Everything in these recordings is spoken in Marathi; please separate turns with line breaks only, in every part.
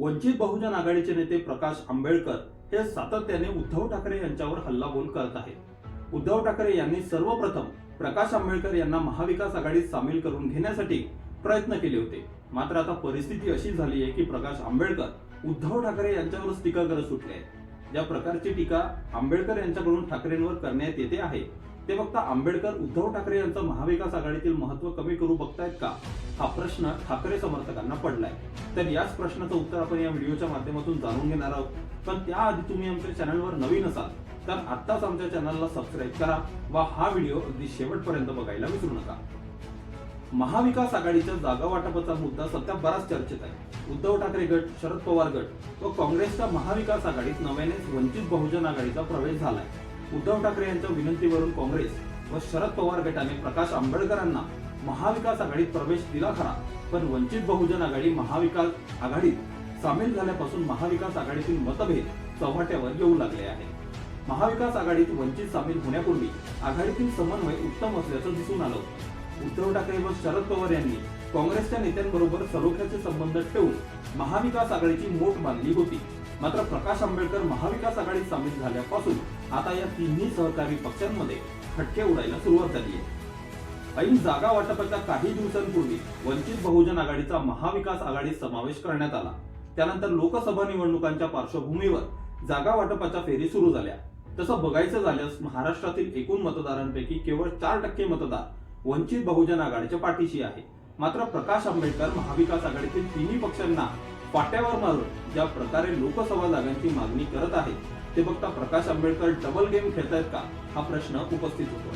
वंचित बहुजन आघाडीचे नेते प्रकाश आंबेडकर हे सातत्याने उद्धव ठाकरे यांच्यावर हल्लाबोल करत आहेत. उद्धव ठाकरे यांनी सर्वप्रथम प्रकाश आंबेडकर यांना महाविकास आघाडीत सामील करून घेण्यासाठी प्रयत्न केले होते. मात्र आता परिस्थिती अशी झाली आहे की प्रकाश आंबेडकर उद्धव ठाकरे यांच्यावरच टीका करत सुटले आहेत. ज्या प्रकारची टीका आंबेडकर यांच्याकडून ठाकरेंवर करण्यात येते आहे ते फक्त आंबेडकर उद्धव ठाकरे यांचं महाविकास आघाडीतील महत्त्व कमी करू बघतायत का? हा प्रश्न ठाकरे समर्थकांना पडलाय. तर याच प्रश्नाचं उत्तर आपण या व्हिडिओच्या माध्यमातून जाणून घेणार आहोत. पण त्याआधी तुम्ही आमच्या चॅनलवर नवीन असाल तर आत्ताच आमच्या चॅनलला सबस्क्राईब करा व हा व्हिडिओ अगदी शेवटपर्यंत बघायला विसरू नका. महाविकास आघाडीच्या जागा वाटपाचा मुद्दा सध्या बराच चर्चेत आहे. उद्धव ठाकरे गट शरद पवार गट व काँग्रेसच्या महाविकास आघाडीत नव्यानेच वंचित बहुजन आघाडीचा प्रवेश झालाय. उद्धव ठाकरे यांच्या विनंतीवरून काँग्रेस व शरद पवार गटाने प्रकाश आंबेडकरांना महाविकास आघाडीत प्रवेश दिला खरा. पण वंचित बहुजन आघाडी महाविकास आघाडीत सामील झाल्यापासून महाविकास आघाडीतील मतभेद चव्हाट्यावर येऊ लागले आहे महाविकास आघाडीत वंचित सामील होण्यापूर्वी आघाडीतील समन्वय उत्तम असल्याचं दिसून आलं होतं. उद्धव ठाकरे व शरद पवार यांनी काँग्रेसच्या नेत्यांबरोबर सलोख्याचे संबंध ठेवून महाविकास आघाडीची मोठ बांधली होती. मात्र प्रकाश आंबेडकर महाविकास आघाडीत सामील झाल्यापासून आता या तिन्ही सहकारी पक्षांमध्ये खटके उडायला सुरुवात झाली आहे. ऐन जागा वाटपाच्या काही दिवसांपूर्वी वंचित बहुजन आघाडीचा महाविकास आघाडीत समावेश करण्यात आला. त्यानंतर लोकसभा निवडणुकांच्या पार्श्वभूमीवर जागा वाटपाच्या फेरी सुरू झाल्या. तसं बघायचं झाल्यास महाराष्ट्रातील एकूण मतदारांपैकी केवळ चार टक्के मतदार वंचित बहुजन आघाडीच्या पाठीशी आहे. मात्र प्रकाश आंबेडकर महाविकास आघाडीतील तिन्ही पक्षांना पाट्यावर मारून ज्या प्रकारे लोकसभा जागांची मागणी करत आहेत ते बघता प्रकाश आंबेडकर डबल गेम खेळतायत का? हा प्रश्न उपस्थित होतो.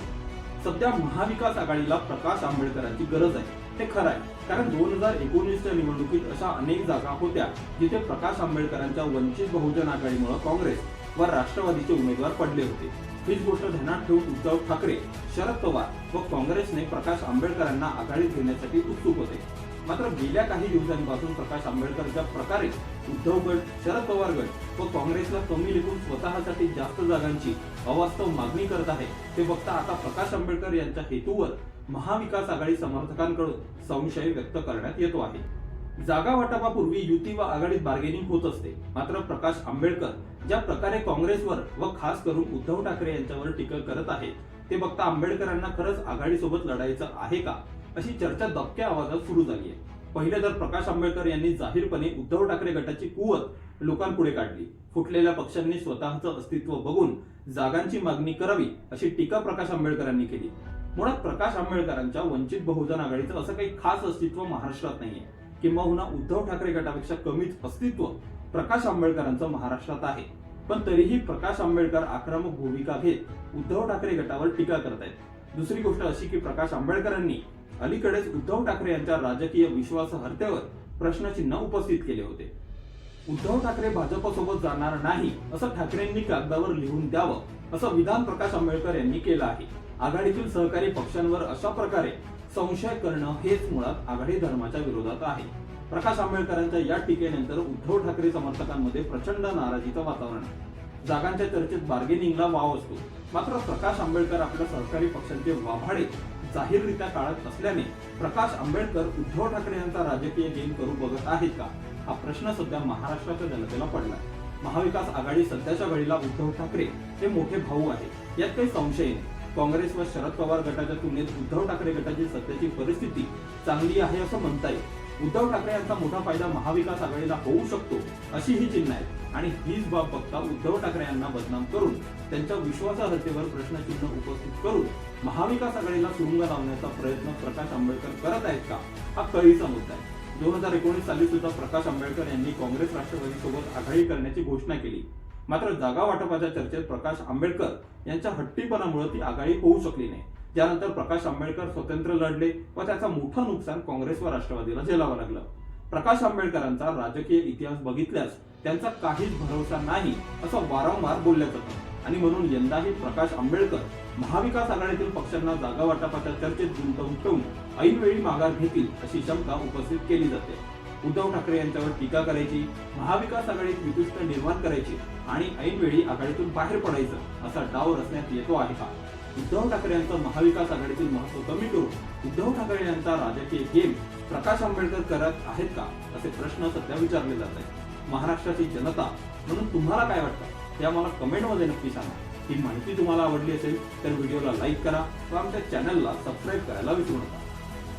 सध्या महाविकास आघाडीला प्रकाश आंबेडकरांची गरज आहे. हे खरं आहे. कारण दोन हजार एकोणीसच्या निवडणुकीत अशा अनेक जागा होत्या जिथे प्रकाश आंबेडकरांच्या वंचित बहुजन आघाडीमुळे काँग्रेस व राष्ट्रवादीचे उमेदवार पडले होते. हीच गोष्ट ध्यानात ठेवून उद्धव ठाकरे शरद पवार व काँग्रेसने प्रकाश आंबेडकरांना आघाडीत घेण्यासाठी उत्सुक होते. मात्र गेल्या काही दिवसांपासून प्रकाश आंबेडकर ज्या प्रकारे उद्धव गट शरद पवार गट व काँग्रेसला कमी लेखून स्वतःसाठी जास्त जागांची अवास्तव मागणी करत आहे. ते बघता आता प्रकाश आंबेडकर यांच्या हेतूवर महाविकास आघाडी समर्थकांकडून संशय व्यक्त करण्यात येतो आहे. जागा वाटपापूर्वी युती व आघाडीत बार्गेनिंग होत असते. मात्र प्रकाश आंबेडकर ज्या प्रकारे काँग्रेसवर व खास करून उद्धव ठाकरे यांच्यावर टीका करत आहेत ते बघता आंबेडकरांना खरंच आघाडीसोबत लढायचं आहे का? अशी चर्चा दबक्या आवाजात सुरू झाली आहे. पहिले तर प्रकाश आंबेडकर यांनी जाहीरपणे उद्धव ठाकरे गटाची कुवत लोकांपुढे काढली. फुटलेल्या पक्षांनी स्वतःचं अस्तित्व बघून जागांची मागणी करावी अशी टीका प्रकाश आंबेडकरांनी केली. मुळात प्रकाश आंबेडकरांच्या वंचित बहुजन आघाडीचं असं काही खास अस्तित्व महाराष्ट्रात नाहीये. किंबहुना उद्धव ठाकरे गटापेक्षा कमीच अस्तित्व प्रकाश आंबेडकरांचं महाराष्ट्रात आहे. पण तरीही प्रकाश आंबेडकर आक्रमक भूमिका घेत उद्धव ठाकरे गटावर टीका करत आहेत दुसरी गोष्ट अशी की प्रकाश आंबेडकरांनी अलीकडेच उद्धव ठाकरे यांच्या राजकीय विश्वासार्हतेवर प्रश्नचिन्ह उपस्थित केले होते. उद्धव ठाकरे भाजपसोबत जाणार नाही असं ठाकरेंनी कागदावर लिहून द्यावं असं विधान प्रकाश आंबेडकर यांनी केलं आहे. आघाडीतील सहकारी पक्षांवर अशा प्रकारे संशय करणं हेच मुळात आघाडी धर्माच्या विरोधात आहे. प्रकाश आंबेडकरांच्या या टीकेनंतर उद्धव ठाकरे समर्थकांमध्ये प्रचंड नाराजीचं वातावरण आहे. जागांच्या चर्चेत बार्गेनिंगला वाव असतो. मात्र प्रकाश आंबेडकर आपल्या सहकारी पक्षांचे वाभाडे जाहीररित्या टाळत असल्याने प्रकाश आंबेडकर उद्धव ठाकरे यांचा राजकीय गेम करू बघत आहेत का? हा प्रश्न सध्या महाराष्ट्राच्या जनतेला पडला महाविकास आघाडी सध्याच्या घडीला उद्धव ठाकरे हे मोठे भाऊ आहेत. यात काही संशय नाही. काँग्रेस व शरद पवार गटाच्या तुलनेत उद्धव ठाकरे गटाची सध्याची परिस्थिती चांगली आहे असं म्हणता येईल. उद्धव ठाकरे यांचा मोठा फायदा महाविकास आघाडीला होऊ शकतो अशी ही चिन्ह आहेत. आणि हीच बाब बघता उद्धव ठाकरे यांना बदनाम करून त्यांच्या विश्वासार्हतेवर प्रश्नचिन्ह उपस्थित करून महाविकास आघाडीला सुरुंग लावण्याचा प्रयत्न प्रकाश आंबेडकर करत आहेत का? हा कळीचा मुद्दा आहे. दोन हजार एकोणीस साली सुद्धा प्रकाश आंबेडकर यांनी काँग्रेस राष्ट्रवादी सोबत आघाडी करण्याची घोषणा केली. मात्र जागा वाटपाच्या चर्चेत प्रकाश आंबेडकर यांच्या हट्टीपणामुळे ती आघाडी होऊ शकली नाही. त्यानंतर प्रकाश आंबेडकर स्वतंत्र लढले व त्याचा मोठं नुकसान काँग्रेस व राष्ट्रवादीला झेलावं लागलं. प्रकाश आंबेडकरांचा राजकीय इतिहास बघितल्यास त्यांचा काहीच भरोसा नाही असं वारंवार बोललं जातं आणि म्हणून यंदाही प्रकाश आंबेडकर महाविकास आघाडीतील पक्षांना जागा वाटपाच्या चर्चेत गुंतवून ठेवून ऐनवेळी माघार घेतील अशी शंका उपस्थित केली जाते. उद्धव ठाकरे यांच्यावर टीका करायची महाविकास आघाडीत विकृष्ट निर्माण करायची आणि ऐनवेळी आघाडीतून बाहेर पडायचं असा डाव रचण्यात येतो आहे का? उद्धव ठाकरे यांचं महाविकास आघाडीतील महत्त्व कमी करून उद्धव ठाकरे यांचा राजकीय गेम प्रकाश आंबेडकर करत आहेत का? असे प्रश्न सध्या विचारले जात आहेत. महाराष्ट्राची जनता म्हणून तुम्हाला काय वाटतं? ते आम्हाला कमेंटमध्ये नक्की सांगा. ही माहिती तुम्हाला आवडली असेल तर व्हिडिओला लाईक करा व आमच्या चॅनलला सबस्क्राईब करायला विसरू नका.